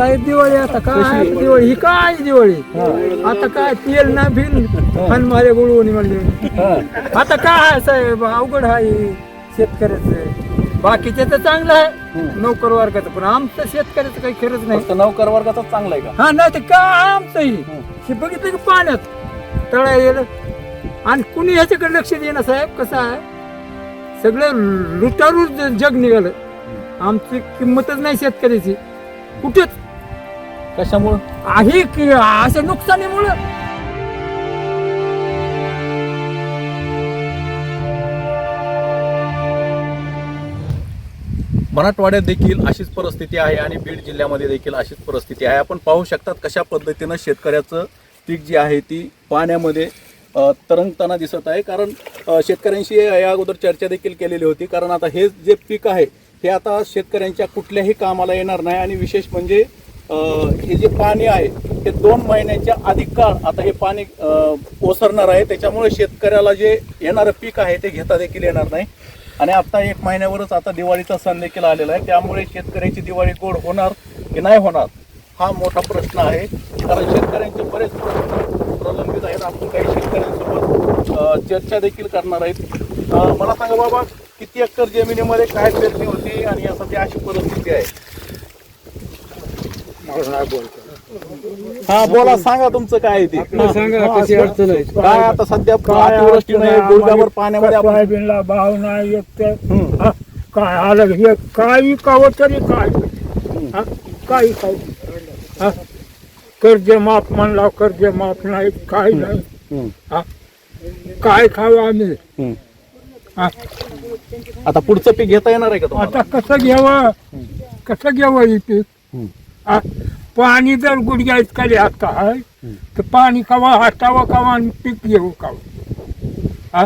साहेब दिवाळी? आता काय दिवाळी? ही काय दिवाळी? आता काय तेल ना भिन आणि माझ्या गुळवणी म्हणले. आता काय आहे साहेब? अवघड आहे. शेतकऱ्याचं. बाकीचे तर चांगलं आहे. नोकर वर्गाचं. पण आमचं शेतकऱ्याचं काही खरंच नाही. नौकर वर्गाचा चांगला आहे का? हा नाही तर काय आमचंही हे? बघितलं की पाण्यात तळा येईल आणि कुणी ह्याच्याकडे लक्ष देणं साहेब? कसं आहे? सगळं लुटारू जग निघालं. आमची किंमतच नाही शेतकऱ्याची. कुठेच कशामुळं? आहे की असं नुकसानीमुळं? मराठवाड्यात देखील अशीच परिस्थिती आहे आणि बीड जिल्ह्यामध्ये देखील अशीच परिस्थिती आहे. आपण पाहू शकतात कशा पद्धतीनं शेतकऱ्याचं पीक जे आहे ती पाण्यामध्ये तरंगताना दिसत आहे. कारण शेतकऱ्यांशी या अगोदर चर्चा देखील केलेली होती. कारण आता हे जे पीक आहे हे आता शेतकऱ्यांच्या कुठल्याही कामाला येणार नाही. आणि विशेष म्हणजे हे जे पाणी आहे हे दोन महिन्याच्या अधिक काळ आता हे पाणी ओसरणार आहे. त्याच्यामुळे शेतकऱ्याला जे येणारं पीक आहे ते घेता देखील येणार नाही. आणि आता एक महिन्यावरच आता दिवाळीचा सण देखील आलेला आहे. त्यामुळे शेतकऱ्याची दिवाळी गोड होणार की नाही होणार हा मोठा प्रश्न आहे. कारण शेतकऱ्यांचे बरेच प्रश्न प्रलंबित आहेत. आपण काही शेतकऱ्यांसोबत चर्चा देखील करणार आहेत. मला सांगा बाबा किती एकर जमिनीमध्ये काय पेरणी होती आणि यासाठी अशी परिस्थिती आहे? हा बोला सांगा तुमचं काय आहे ते. सांगा कशी अडचण आहे? काय आता सध्या काय अतिवृष्टीने अडचण आहे? गुडघ्यावर पाण्यामध्ये आपण सोयाबीनला भाव नाही एक तर. हा, काय आलं हे काही कावं तरी काय? हा, काही काय हा, कर्ज माफ म्हणला कर्ज माफ नाही काय नाही. हम्म. हा, काय खावं आम्ही? हम्म. हा, आता पुढचं पीक घेता येणार आहे का तुम्हाला? आता कसं घ्यावं? कसं घ्यावं हे पीक? हम्म. हा, पाणी जर गुडघ्या इतकाली आता आहे तर पाणी कवा हटावं कवा आणि पीक घेऊ कवा? हा?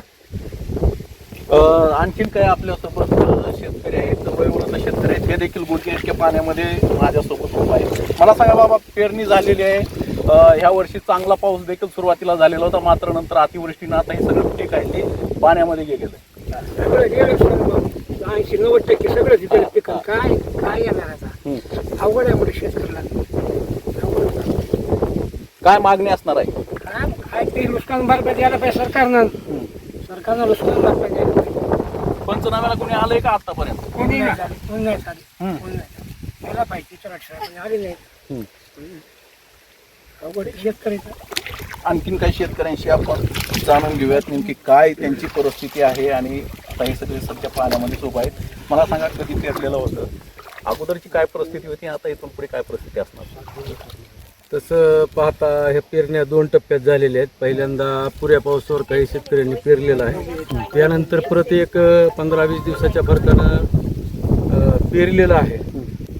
अं, आणखीन काय आपल्यासोबत अं, शेतकरी आहेत वयोवृद्ध शेतकरी आहेत हे देखील गुडघे इतक्या पाण्यामध्ये माझ्यासोबत उभा आहे मला सांगा बाबा पेरणी झालेली आहे. अं, ह्या वर्षी चांगला पाऊस देखील सुरुवातीला झालेला होता मात्र नंतर अतिवृष्टीनं आता हे सगळं पीक आहे ते पाण्यामध्ये गेलेलं आहे. सगळं गेलं सगळं. ऐंशी नव्वद टक्के सगळं तिथे पिकं काय काय येणार आता. अवघड आहे म्हणजे शेतकऱ्याला. काय मागणी असणार आहे? काय काय ते नुकसान भरपाई द्यायला पाहिजे सरकारनं. सरकारनं नुकसान भरपाई द्यायला पाहिजे. पंचनाम्याला कोणी आलंय का आतापर्यंत? कोणी नाही झाली. कोणी नाही झाली. हम्म. कोणी नाही झाली. द्यायला पाहिजे तिथं आली नाही. हम्म. अवघड आहे शेतकऱ्याचं आणखीन काही शेतकऱ्यांशी आपण जाणून घेऊयात नेमकी काय त्यांची परिस्थिती आहे आणि आता हे सगळे सध्या पाण्यामध्ये उभं आहेत. मला सांगा कधी पेरलेलं होतं? अगोदरची काय परिस्थिती होती आता इथून पुढे काय परिस्थिती असणार? तसं पाहता ह्या पेरण्या दोन टप्प्यात झालेल्या आहेत. पहिल्यांदा पुऱ्या पावसावर काही शेतकऱ्यांनी पेरलेलं आहे. त्यानंतर परत एक पंधरा वीस दिवसाच्या फरकानं पेरलेलं आहे.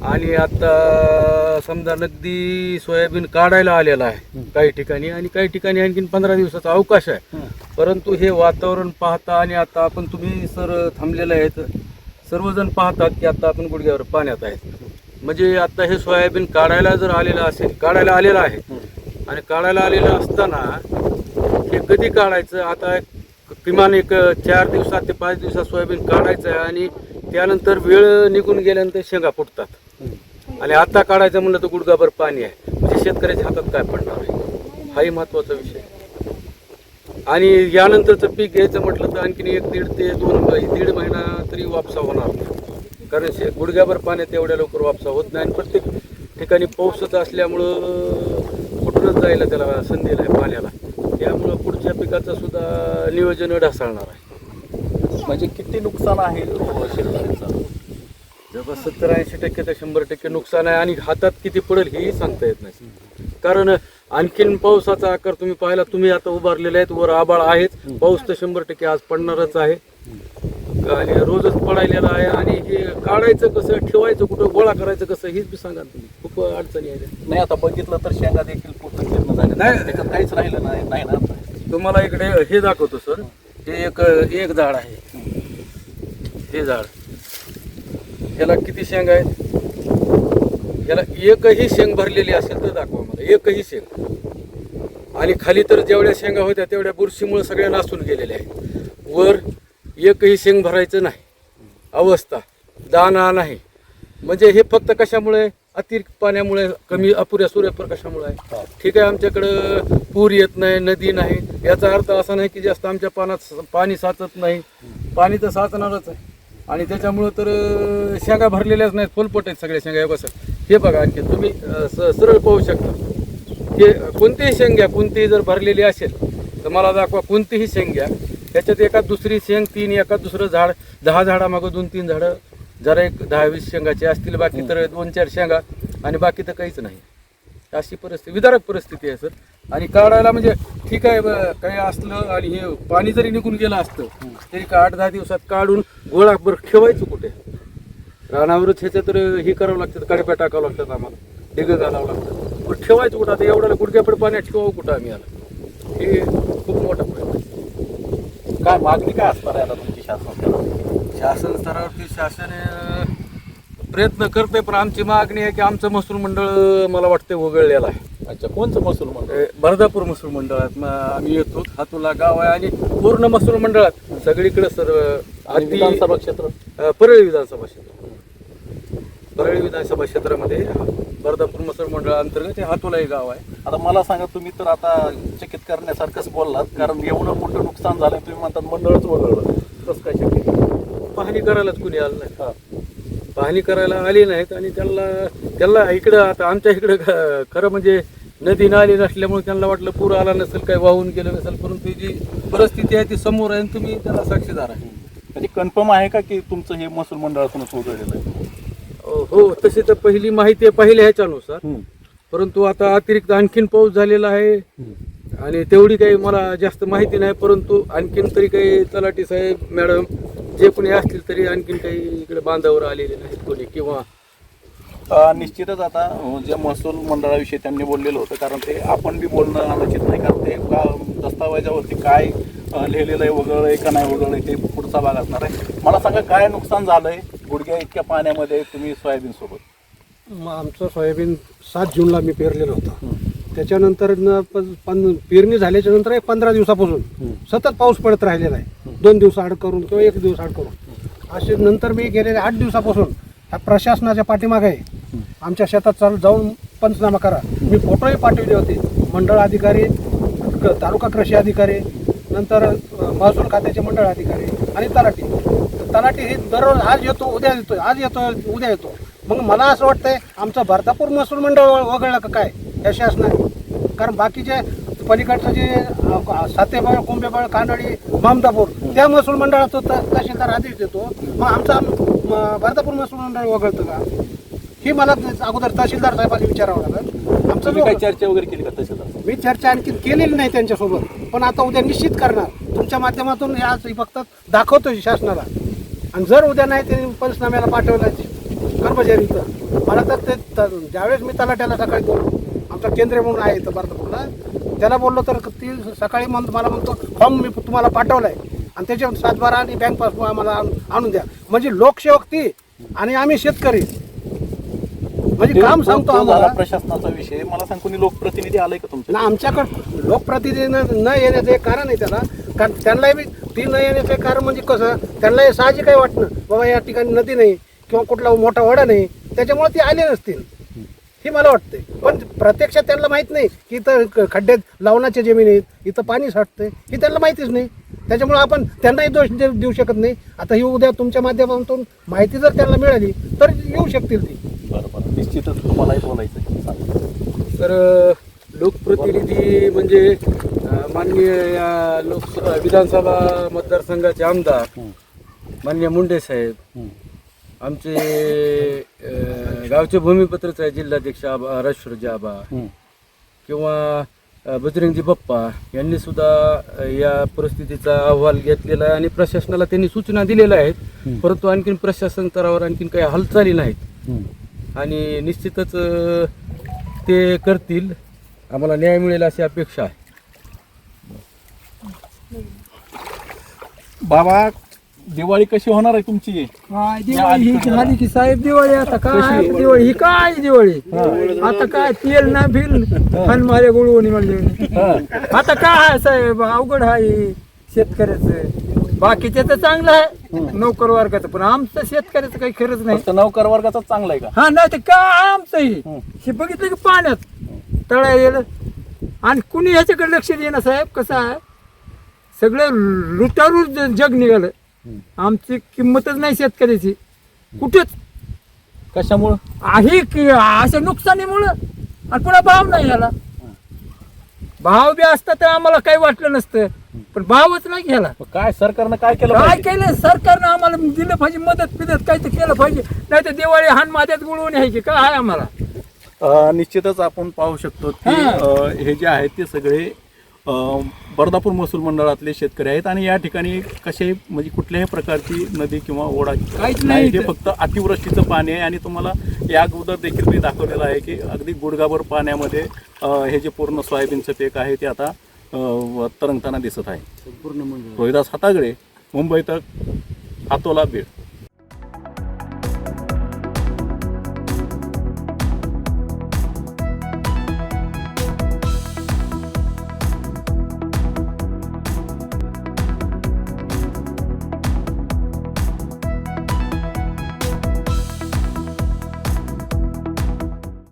आणि आता समजा नगदी सोयाबीन काढायला आलेला आहे काही ठिकाणी. आणि काही ठिकाणी आणखीन पंधरा दिवसाचा अवकाश आहे. परंतु हे वातावरण पाहता आणि आता आपण तुम्ही सर थांबलेले आहेत सर्वजण पाहतात की आता आपण गुडघ्यावर पाण्यात आहेत. म्हणजे आता हे सोयाबीन काढायला जर आलेलं असेल काढायला आलेलं आहे आणि काढायला आलेलं असताना हे कधी काढायचं? आता एक किमान एक चार दिवसात ते पाच दिवसात सोयाबीन काढायचं आहे आणि त्यानंतर वेळ निघून गेल्यानंतर शेंगा फुटतात. आणि आता काढायचं म्हणलं तर गुडघाभर पाणी आहे. म्हणजे शेतकऱ्याच्या हातात काय पडणार आहे? हाही महत्त्वाचा विषय. आणि यानंतरचं पीक घ्यायचं म्हटलं तर आणखीन एक दीड ते दोन दीड महिना तरी वापसा होणार. नाही कारण शे गुडघ्याभर पाण्यात एवढ्या लवकर वापसा होत नाही आणि प्रत्येक ठिकाणी पाऊसच असल्यामुळं कुठूनच जायला त्याला संधी नाही पाण्याला. त्यामुळं पुढच्या पिकाचं सुद्धा नियोजन ढासळणार आहे. म्हणजे किती नुकसान आहे शेतकऱ्यांचं? जवळ सत्तर ऐंशी टक्के ते शंभर टक्के नुकसान आहे आणि हातात किती पडेल हेही सांगता येत नाही. कारण आणखीन पावसाचा आकार तुम्ही पाहिला तुम्ही आता उभारलेले आहेत वर आबाळ आहेत. पाऊस तर शंभर टक्के आज पडणारच आहे. आणि रोजच पडायलेला आहे आणि हे काढायचं कसं ठेवायचं कुठं गोळा करायचं कसं हेच बी सांगा तुम्ही. खूप अडचणी आहेत. नाही आता बघितलं तर शेंगा देखील पूर्ण जीर्ण झाल्या नाही. त्याच्यात काहीच राहिलं नाही नाही ना. तुम्हाला इकडे हे दाखवतो सर. हे एक एक झाड आहे. हे झाड. याला किती शेंग आहेत? याला एकही शेंग भरलेली असेल तर दाखवा मला एकही शेंग. आणि खाली तर जेवढ्या शेंगा होत्या तेवढ्या बुरशीमुळे सगळ्या नासून गेलेल्या आहेत. वर एकही शेंग भरायचं नाही. अवस्था दाना नाही. म्हणजे हे फक्त कशामुळे? अतिरिक्त पाण्यामुळे कमी अपुऱ्या सूर्यप्रकाशामुळे आहे. ठीक आहे आमच्याकडं पूर येत नाही नदी नाही. याचा अर्थ असा नाही की जास्त आमच्या पानात पाणी साचत नाही. पाणी तर साचणारच आहे. आणि त्याच्यामुळं तर शेंगा भरलेल्याच नाहीत फुलपट आहेत सगळ्या शेंगा हे बघा हे बघा आणखी तुम्ही स- सरळ पाहू शकता. हे कोणतीही शेंग घ्या कोणतीही जर भरलेली असेल तर मला दाखवा कोणतीही शेंग्या. त्याच्यात एका दुसरी शेंग तीन एका दुसरं झाड दहा झाडामागं दोन तीन झाडं जरा एक दहा वीस शेंगाचे असतील बाकी तर दोन चार शेंगा आणि बाकी तर काहीच नाही. अशी परिस्थिती विदारक परिस्थिती आहे सर. आणि काढायला म्हणजे ठीक आहे काही असलं आणि हे पाणी जरी निघून गेलं असतं तरी का आठ दहा दिवसात काढून गोळा बरं ठेवायचं कुठे? रानावरच ह्याच्या तर हे करावं लागतं काड्या टाकावं लागतात आम्हाला. ढिगं घालावं लागतं. पण ठेवायचं कुठं? आता एवढ्याला गुडघ्यापड पाण्यात ठेवावं कुठं आम्ही आला हे खूप मोठा प्रश्न काय मागणी काय असणार आहे आता तुमची स्तरावर शासन स्तरावरती शासन प्रयत्न करते पण आमची मागणी आहे की आमचं महसूल मंडळ मला वाटतं वगळलेलं आहे. अच्छा कोणचं महसूल मंडळ? अं, बर्दापूर महसूल मंडळात. म- आम्ही येतो हातुला गाव आहे आणि पूर्ण महसूल मंडळात. सगळीकडे सर आणि विधानसभा क्षेत्र? अं, परळी विधानसभा क्षेत्र. परळी विधानसभा क्षेत्रामध्ये बर्दापूर महसूल मंडळ अंतर्गत हे हातुला हे गाव आहे. आता मला सांगा तुम्ही तर आता चकित करण्यासारखंच बोललात कारण एवढं मोठं नुकसान झालं तुम्ही म्हणतात मंडळच वगळलं. कसं काय शक्य? पाहणी करायलाच कुणी आलं नाही. हा. पाहणी करायला आली नाहीत आणि त्यांना त्यांना इकडं आता आमच्या इकडं खरं म्हणजे नदी नाली नसल्यामुळे त्यांना वाटलं पूर आला नसेल काही वाहून गेलं नसेल परंतु जी परिस्थिती आहे ती समोर आहे आणि तुम्ही त्याला साक्षीदार आहे. म्हणजे कन्फर्म आहे का की तुमचं हे महसूल मंडळातूनच वगळलेलं आहे? हो तशी तर पहिली माहिती आहे पहिल्या ह्याच्यानुसार. परंतु आता अतिरिक्त आणखीन पाऊस झालेला आहे. आणि तेवढी काही मला जास्त माहिती नाही परंतु आणखीन तरी काही तलाठी साहेब मॅडम जे कोणी असतील तरी आणखीन काही इकडे बांधावर आलेले नाहीत कोणी किंवा अ, निश्चितच आता अ, जे महसूल मंडळाविषयी त्यांनी बोललेलं होतं कारण ते आपण बी बोलणं अनुचित नाही कारण ते का- दस्तावेजावरती काय अ, लिहिलेलं आहे वगळलं आहे का नाही वगळलं आहे ते पुढचा भाग असणार आहे. मला सांगा काय नुकसान झालंय? गुडघ्या इतक्या पाण्यामध्ये तुम्ही सोयाबीन सोबत? मग आमचं सोयाबीन सात जूनला मी पेरलेलं होतं. त्याच्यानंतर न पण पण पेरणी झाल्याच्यानंतर एक पंधरा दिवसापासून सतत पाऊस पडत राहिलेला आहे. दोन दिवस आड करून किंवा एक दिवस आड करून. असे नंतर मी गेलेले आठ दिवसापासून ह्या प्रशासनाच्या पाठीमागे आहे आमच्या शेतात चालू जाऊन पंचनामा करा. मी फोटोही पाठवले होते. मंडळ अधिकारी क- तालुका कृषी अधिकारी नंतर महसूल खात्याचे मंडळ अधिकारी आणि तलाठी. तलाठी हे दररोज आज येतो उद्या येतो आज येतो उद्या येतो. मग मला असं वाटतंय आमचं भरतापूर महसूल मंडळ वगळलं का काय? या शासनाने. कारण बाकीचे पलीकडचं जे सातेबळ कुंभेबळ कानडी ममदापूर त्या महसूल मंडळात तो त- तहसीलदार आदेश देतो. मग आमचा भरतापूर महसूल मंडळ वगळतं का? ही मला अगोदर तहसीलदार साहेबांनी विचारावं लागेल. आमचं तुम्ही काही चर्चा वगैरे केली का तसं मी चर्चा आणखी केलेली नाही त्यांच्यासोबत. पण आता उद्या निश्चित करणार. तुमच्या माध्यमातून या फक्त दाखवतो शासनाला. आणि जर उद्या नाही त्यांनी पंचनाम्याला पाठवलं कर्मचारी तर मला तर ते ज्यावेळेस मी तलाट्याला सकाळी बोललो आमचा केंद्र म्हणून आहे इथं बर्दापूरला त्याला बोललो तर ती सकाळी म्हण मला म्हणतो फॉर्म मी तुम्हाला पाठवलाय. आणि त्याच्या सातबारा आणि बँक पासबुक आम्हाला आणून- आणून द्या. म्हणजे लोकसेवक ती आणि आम्ही शेतकरी. म्हणजे काम सांगतो आम्हाला. प्रशासनाचा विषय. मला सांग कोणी लोकप्रतिनिधी आलाय का तुमच्या ना आमच्याकडं लोकप्रतिनिधी न येण्याचं एक कारण आहे त्याला. कारण त्यांनाही ती न येण्याचं कारण म्हणजे कसं त्यांना साहजिक आहे वाटणं बाबा या ठिकाणी नदी नाही किंवा कुठला मोठा वडा नाही. त्याच्यामुळे ते आले नसतील. हे मला वाटते पण प्रत्यक्षात त्यांना माहीत नाही की इथं खड्ड्यात लावण्याच्या जमीन आहेत इथं पाणी साठतंय. हे त्यांना माहितीच नाही. त्याच्यामुळे आपण त्यांनाही दोष दे- देऊ शकत नाही. आता ही उद्या तुमच्या माध्यमातून माहिती जर त्यांना मिळाली तर येऊ शकतील ती. बरं बरं निश्चितच तुम्हालाही बोलायचं. तर लोकप्रतिनिधी म्हणजे माननीय या लोकसभा विधानसभा मतदारसंघाचे आमदार माननीय मुंडे साहेब आमचे गावचे भूमिपत्रच आहे जिल्हाध्यक्ष आबा राष्ट्रजी आबा किंवा बजरंगजी बाप्पा यांनी सुद्धा या परिस्थितीचा अहवाल घेतलेला आहे आणि प्रशासनाला त्यांनी सूचना दिलेल्या आहेत. परंतु आणखीन प्रशासन स्तरावर आणखीन काही हालचाली नाहीत. आणि निश्चितच ते करतील. आम्हाला न्याय मिळेल अशी अपेक्षा आहे. बाबा दिवाळी कशी होणार आहे तुमची? काय दिवाळी ही झाली की साहेब दिवाळी? आता काय दिवाळी? ही काय दिवाळी? आता काय तेल ना बिल? आणि माझ्या गुळवणी म्हणले. आता काय आहे साहेब? अवघड आहे शेतकऱ्याचं. बाकीचं तर चांगलं आहे. नोकर वर्गाचं. पण आमचं शेतकऱ्याचं काही खरंच नाही. नौकर वर्गाचा चांगला आहे का? हा नाही ते काय आमचं ही? हे. बघितलं की पाण्यात तळायला गेलं आणि कुणी ह्याच्याकडे लक्ष देणं साहेब? कसं आहे? सगळं लुटारूच ज- जग निघालं. आमची किंमतच नाही शेतकऱ्याची. कुठेच. कशामुळं? आहे की अशा नुकसानीमुळं? आणि पुन्हा भाव नाही याला. भाव बी असता तर आम्हाला काही वाटलं नसतं. पण भावच नाही घ्यायला मग काय सरकारनं काय केलं काय पाहिजे? केलं? सरकारनं आम्हाला दिलं पाहिजे मदत बिदत काय तर केलं पाहिजे. नाही तर दिवाळी हान माझ्यात गुळवून आहे की काय आहे आम्हाला? अ, निश्चितच आपण पाहू शकतो की हा. अ, हे जे आहेत ते सगळे बर्दापूर महसूल मंडळातले शेतकरी आहेत आणि या ठिकाणी कसे म्हणजे कुठल्याही प्रकारची नदी किंवा ओढा काहीच नाही हे इथं. फक्त अतिवृष्टीचं पाणी आहे आणि तुम्हाला या अगोदर देखील मी दाखवलेलं आहे की अगदी गुडगाभर पाण्यामध्ये हे जे पूर्ण सोयाबीनचं पीक आहे ते आता तरंगताना दिसत आहे. रोहिदास हातागडे मुंबई तक हातोला बीड.